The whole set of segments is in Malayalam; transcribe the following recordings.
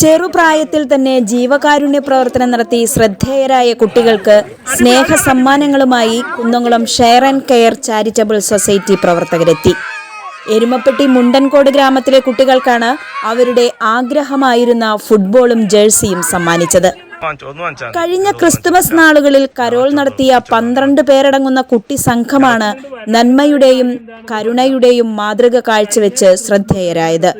ചെറുപ്രായത്തിൽ തന്നെ ജീവകാരുണ്യ പ്രവർത്തനം നടത്തി ശ്രദ്ധേയരായ കുട്ടികൾക്ക് സ്നേഹ സമ്മാനങ്ങളുമായി Kunnamkulam share and care charitable society പ്രവർത്തകരെത്തി. Erumapetty Mundankode ഗ്രാമത്തിലെ കുട്ടികൾക്കാണ് അവരുടെ ആഗ്രഹമായിരുന്ന ഫുട്ബോളും ജേഴ്സിയും സമ്മാനിച്ചത്. കഴിഞ്ഞ ക്രിസ്തുമസ് നാളുകളിൽ കരോൾ നടത്തിയ പന്ത്രണ്ട് പേരടങ്ങുന്ന കുട്ടി സംഘമാണ് നന്മയുടെയും കരുണയുടെയും മാതൃക കാഴ്ചവെച്ച് ശ്രദ്ധേയരായത്.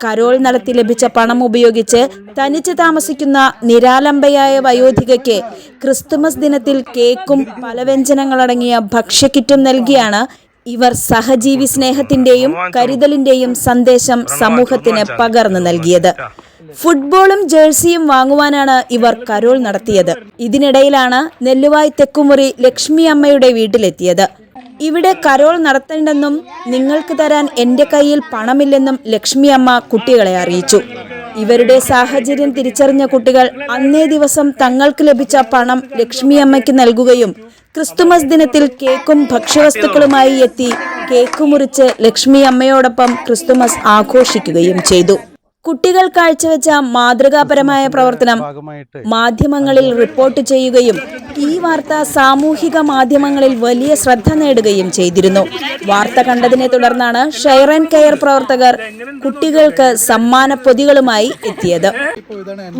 കരോൾ നടത്തി ലഭിച്ച പണം ഉപയോഗിച്ച് തനിച്ച് താമസിക്കുന്ന നിരാലംബയായ വയോധികയ്ക്ക് ക്രിസ്തുമസ് ദിനത്തിൽ കേക്കും പലവ്യഞ്ജനങ്ങളടങ്ങിയ ഭക്ഷ്യക്കിറ്റും നൽകിയാണ് ഇവർ സഹജീവി സ്നേഹത്തിന്റെയും കരുതലിന്റെയും സന്ദേശം സമൂഹത്തിന് പകർന്നു നൽകിയത്. ഫുട്ബോളും ജേഴ്സിയും വാങ്ങുവാനാണ് ഇവർ കരോൾ നടത്തിയത്. ഇതിനിടയിലാണ് നെല്ലുവായ് തെക്കുമുറി ലക്ഷ്മി അമ്മയുടെ വീട്ടിലെത്തിയത്. ഇവിടെ കരോൾ നടത്തേണ്ടെന്നും നിങ്ങൾക്ക് തരാൻ എന്റെ കയ്യിൽ പണമില്ലെന്നും ലക്ഷ്മി അമ്മ കുട്ടികളെ അറിയിച്ചു. ഇവരുടെ സാഹചര്യം തിരിച്ചറിഞ്ഞ കുട്ടികൾ അന്നേ ദിവസം തങ്ങൾക്ക് ലഭിച്ച പണം ലക്ഷ്മി അമ്മയ്ക്ക് നൽകുകയും ക്രിസ്തുമസ് ദിനത്തിൽ കേക്കും ഭക്ഷ്യവസ്തുക്കളുമായി എത്തി കേക്ക് മുറിച്ച് ലക്ഷ്മി അമ്മയോടൊപ്പം ക്രിസ്തുമസ് ആഘോഷിക്കുകയും ചെയ്തു. കുട്ടികൾ കാഴ്ചവെച്ച മാതൃകാപരമായ പ്രവർത്തനം മാധ്യമങ്ങളിൽ റിപ്പോർട്ട് ചെയ്യുകയും ഈ വാർത്ത സാമൂഹിക മാധ്യമങ്ങളിൽ വലിയ ശ്രദ്ധ നേടുകയും ചെയ്തിരുന്നു. വാർത്ത കണ്ടതിനെ തുടർന്നാണ് ഷെയർ ആൻഡ് കെയർ പ്രവർത്തകർ കുട്ടികൾക്ക് സമ്മാന പൊതികളുമായി എത്തിയത്.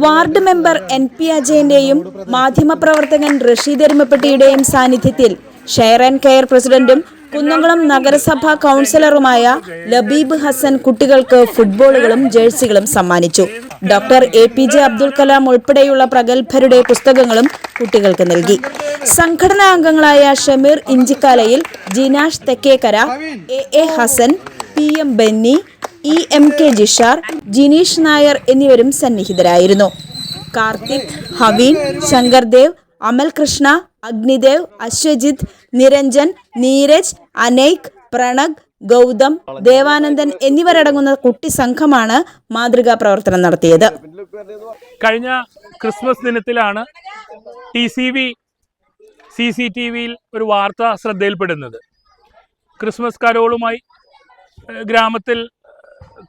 Ward member N. പി. അജയന്റെയും മാധ്യമപ്രവർത്തകൻ റഷീദ് എരുമപ്പെട്ടിയുടെയും സാന്നിധ്യത്തിൽ ഷെയർ ആൻഡ് കെയർ പ്രസിഡന്റും കുന്നംകുളം നഗരസഭാ കൗൺസിലറുമായ ലബീബ് ഹസൻ കുട്ടികൾക്ക് ഫുട്ബോളുകളും ജേഴ്സികളും സമ്മാനിച്ചു. Doctor A P J Abdul Kalam ഉൾപ്പെടെയുള്ള പ്രഗത്ഭരുടെ പുസ്തകങ്ങളും കുട്ടികൾക്ക് നൽകി. സംഘടനാ അംഗങ്ങളായ Shameer ഇഞ്ചിക്കാലയിൽ Jinash Thekkekara A A Hasan P M Benny E M K Jishar Jineesh Nair എന്നിവരും സന്നിഹിതരായിരുന്നു. കാർത്തിക് ഹവീൻ ശങ്കർദേവ് അമൽ കൃഷ്ണ അഗ്നിദേവ് അശ്വജിത് നിരഞ്ജൻ നീരജ് അനൈക് പ്രണഗ് ഗൗതം ദേവാനന്ദൻ എന്നിവരടങ്ങുന്ന കുട്ടി സംഘമാണ് മാതൃകാ പ്രവർത്തനം നടത്തിയത്. കഴിഞ്ഞ ക്രിസ്മസ് ദിനത്തിലാണ് T C V C C T വിയിൽ ഒരു വാർത്ത ശ്രദ്ധയിൽപ്പെടുന്നത്. ക്രിസ്മസ് കരോളുമായി ഗ്രാമത്തിൽ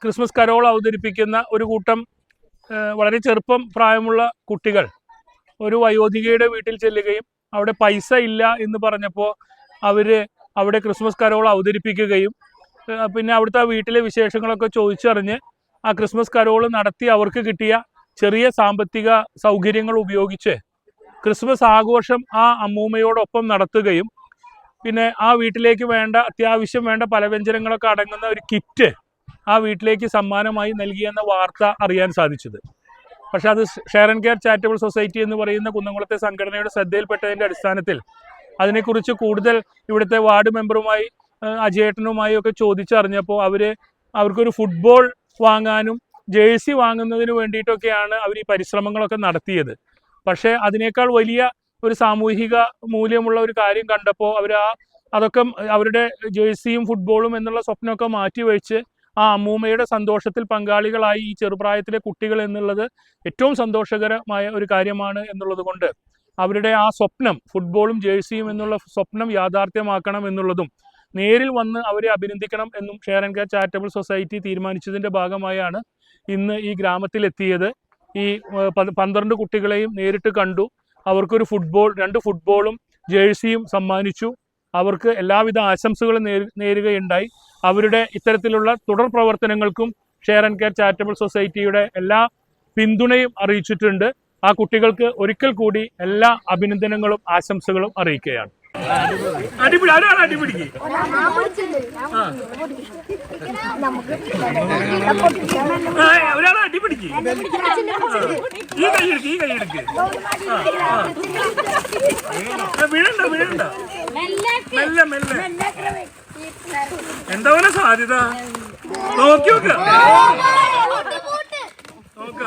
ക്രിസ്മസ് കരോൾ അവതരിപ്പിക്കുന്ന ഒരു കൂട്ടം വളരെ ചെറുപ്പം പ്രായമുള്ള കുട്ടികൾ ഒരു വയോധികയുടെ വീട്ടിൽ ചെല്ലുകയും അവിടെ പൈസ ഇല്ല എന്ന് പറഞ്ഞപ്പോൾ അവർ അവിടെ ക്രിസ്മസ് കരോൾ അവതരിപ്പിക്കുകയും പിന്നെ അവിടുത്തെ വീട്ടിലെ വിശേഷങ്ങളൊക്കെ ചോദിച്ചറിഞ്ഞ് ആ ക്രിസ്മസ് കരോൾ നടത്തി അവർക്ക് കിട്ടിയ ചെറിയ സാമ്പത്തിക സൗകര്യങ്ങൾ ഉപയോഗിച്ച് ക്രിസ്മസ് ആഘോഷം ആ അമ്മൂമ്മയോടൊപ്പം നടത്തുകയും പിന്നെ ആ വീട്ടിലേക്ക് വേണ്ട അത്യാവശ്യം വേണ്ട പലവ്യഞ്ജനങ്ങളൊക്കെ അടങ്ങുന്ന ഒരു കിറ്റ് ആ വീട്ടിലേക്ക് സമ്മാനമായി നൽകിയെന്ന വാർത്ത അറിയാൻ സാധിച്ചത്. പക്ഷെ അത് share and care charitable society എന്ന് പറയുന്ന കുന്നംകുളത്തെ സംഘടനയുടെ ശ്രദ്ധയിൽപ്പെട്ടതിന്റെ അടിസ്ഥാനത്തിൽ അതിനെക്കുറിച്ച് കൂടുതൽ ഇവിടുത്തെ വാർഡ് മെമ്പറുമായി അജയേട്ടനുമായി ഒക്കെ ചോദിച്ചറിഞ്ഞപ്പോൾ അവർ അവർക്കൊരു ഫുട്ബോൾ വാങ്ങാനും ജേഴ്സി വാങ്ങുന്നതിന് വേണ്ടിയിട്ടൊക്കെയാണ് അവർ ഈ പരിശ്രമങ്ങളൊക്കെ നടത്തിയത്. പക്ഷേ അതിനേക്കാൾ വലിയ ഒരു സാമൂഹിക മൂല്യമുള്ള ഒരു കാര്യം കണ്ടപ്പോൾ അവർ ആ അതൊക്കെ അവരുടെ ജേഴ്സിയും ഫുട്ബോളും എന്നുള്ള സ്വപ്നമൊക്കെ മാറ്റിവെച്ച് ആ അമ്മൂമ്മയുടെ സന്തോഷത്തിൽ പങ്കാളികളായി ഈ ചെറുപ്രായത്തിലെ കുട്ടികൾ എന്നുള്ളത് ഏറ്റവും സന്തോഷകരമായ ഒരു കാര്യമാണ് എന്നുള്ളത് കൊണ്ട് അവരുടെ ആ സ്വപ്നം ഫുട്ബോളും ജേഴ്സിയും എന്നുള്ള സ്വപ്നം യാഥാർത്ഥ്യമാക്കണം എന്നുള്ളതും നേരിൽ വന്ന് അവരെ അഭിനന്ദിക്കണം എന്നും share and care charitable society തീരുമാനിച്ചതിന്റെ ഭാഗമായാണ് ഇന്ന് ഈ ഗ്രാമത്തിലെത്തിയത്. ഈ പന്ത്രണ്ട് കുട്ടികളെയും നേരിട്ട് കണ്ടു. അവർക്കൊരു ഫുട്ബോൾ രണ്ട് ഫുട്ബോളും ജേഴ്സിയും സമ്മാനിച്ചു. അവർക്ക് എല്ലാവിധ ആശംസകളും നേരു നേരുകയുണ്ടായി. അവരുടെ ഇത്തരത്തിലുള്ള തുടർ പ്രവർത്തനങ്ങൾക്കും ഷെയർ ആൻഡ് കെയർ ചാരിറ്റബിൾ സൊസൈറ്റിയുടെ എല്ലാ പിന്തുണയും അറിയിച്ചിട്ടുണ്ട്. ആ കുട്ടികൾക്ക് ഒരിക്കൽ കൂടി എല്ലാ അഭിനന്ദനങ്ങളും ആശംസകളും അറിയിക്കുകയാണ്. അടിപിടി കൈയെടുക്ക് വീഴണ്ട വീഴണ്ട മെല്ലെ മെല്ലെ എന്താ പോലെ സാധ്യത നോക്കി നോക്ക നോക്ക!